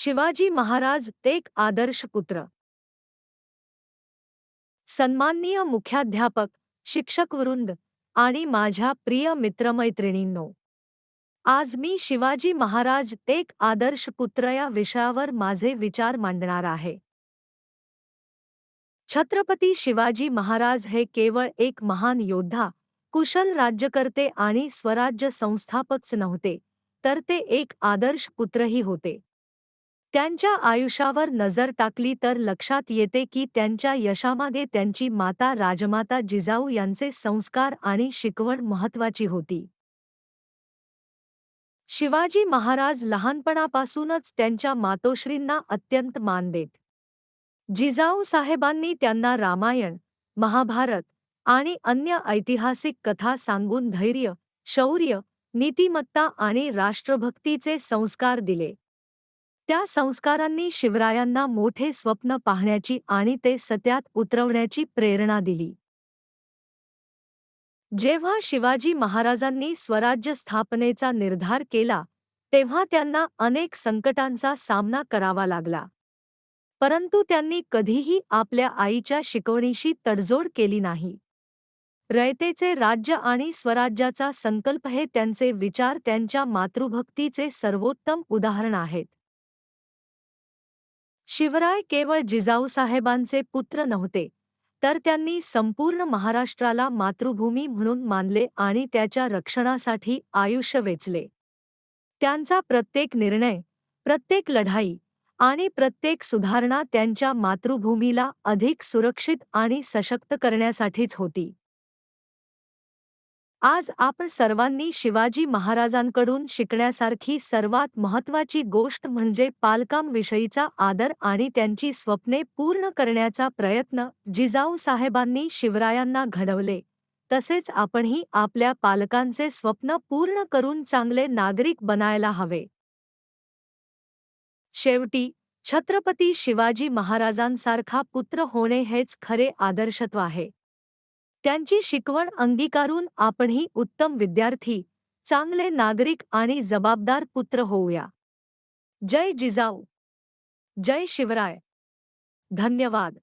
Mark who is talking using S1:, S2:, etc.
S1: शिवाजी महाराज एक आदर्श पुत्र. सन्माननीय मुख्याध्यापक शिक्षकवृंद आणि माझ्या प्रिय मित्रमैत्रिणींनो, आज मी शिवाजी महाराज एक आदर्श पुत्र या विषयावर माझे विचार मांडणार आहे. छत्रपती शिवाजी महाराज हे केवळ एक महान योद्धा, कुशल राज्यकर्ते आणि स्वराज्य संस्थापकच नव्हते, तर ते एक आदर्श पुत्रही होते. त्यांच्या आयुष्यावर नजर टाकली तर लक्षात येते की त्यांच्या यशामागे त्यांची माता राजमाता जिजाऊ यांचे संस्कार आणि शिकवण महत्वाची होती. शिवाजी महाराज लहानपणापासूनच त्यांच्या मातोश्रींना अत्यंत मान देत. जिजाऊ साहेबांनी त्यांना रामायण महाभारत आणि अन्य ऐतिहासिक कथा सांगून धैर्य शौर्य नीतिमत्ता आणि राष्ट्रभक्तीचे संस्कार दिले. त्या संस्कारांनी शिवरायांना मोठे स्वप्न पाहण्याची आणि ते सत्यात उतरवण्याची प्रेरणा दिली. जेव्हा शिवाजी महाराजांनी स्वराज्य स्थापनेचा निर्धार केला तेव्हा त्यांना अनेक संकटांचा सामना करावा लागला. परंतु त्यांनी कधीही आपल्या आईच्या शिकवणीशी तडजोड केली नाही. रयतेचे राज्य आणि स्वराज्याचा संकल्प हे त्यांचे विचार त्यांच्या मातृभक्तीचे सर्वोत्तम उदाहरण आहेत. शिवराय केवळ जिजाऊसाहेबांचे पुत्र नव्हते तर त्यांनी संपूर्ण महाराष्ट्राला मातृभूमी म्हणून मानले आणि त्याच्या रक्षणासाठी आयुष्य वेचले. त्यांचा प्रत्येक निर्णय प्रत्येक लढाई आणि प्रत्येक सुधारणा त्यांच्या मातृभूमीला अधिक सुरक्षित आणि सशक्त करण्यासाठीच होती. आज आपण सर्वांनी शिवाजी महाराजांकडून शिकण्यासारखी सर्वात महत्त्वाची गोष्ट म्हणजे पालकांविषयीचा आदर आणि त्यांची स्वप्ने पूर्ण करण्याचा प्रयत्न जिजाऊ साहेबांनी शिवरायांना घडवले. तसेच आपणही आपल्या पालकांचे स्वप्न पूर्ण करून चांगले नागरिक बनायला हवे. शेवटी छत्रपती शिवाजी महाराजांसारखा पुत्र होणे हेच खरे आदर्शत्व आहे. त्यांची शिकवण अंगीकारून आपणही उत्तम विद्यार्थी चांगले नागरिक आणि जबाबदार पुत्र होऊया. जय जिजाऊ. जय शिवराय. धन्यवाद.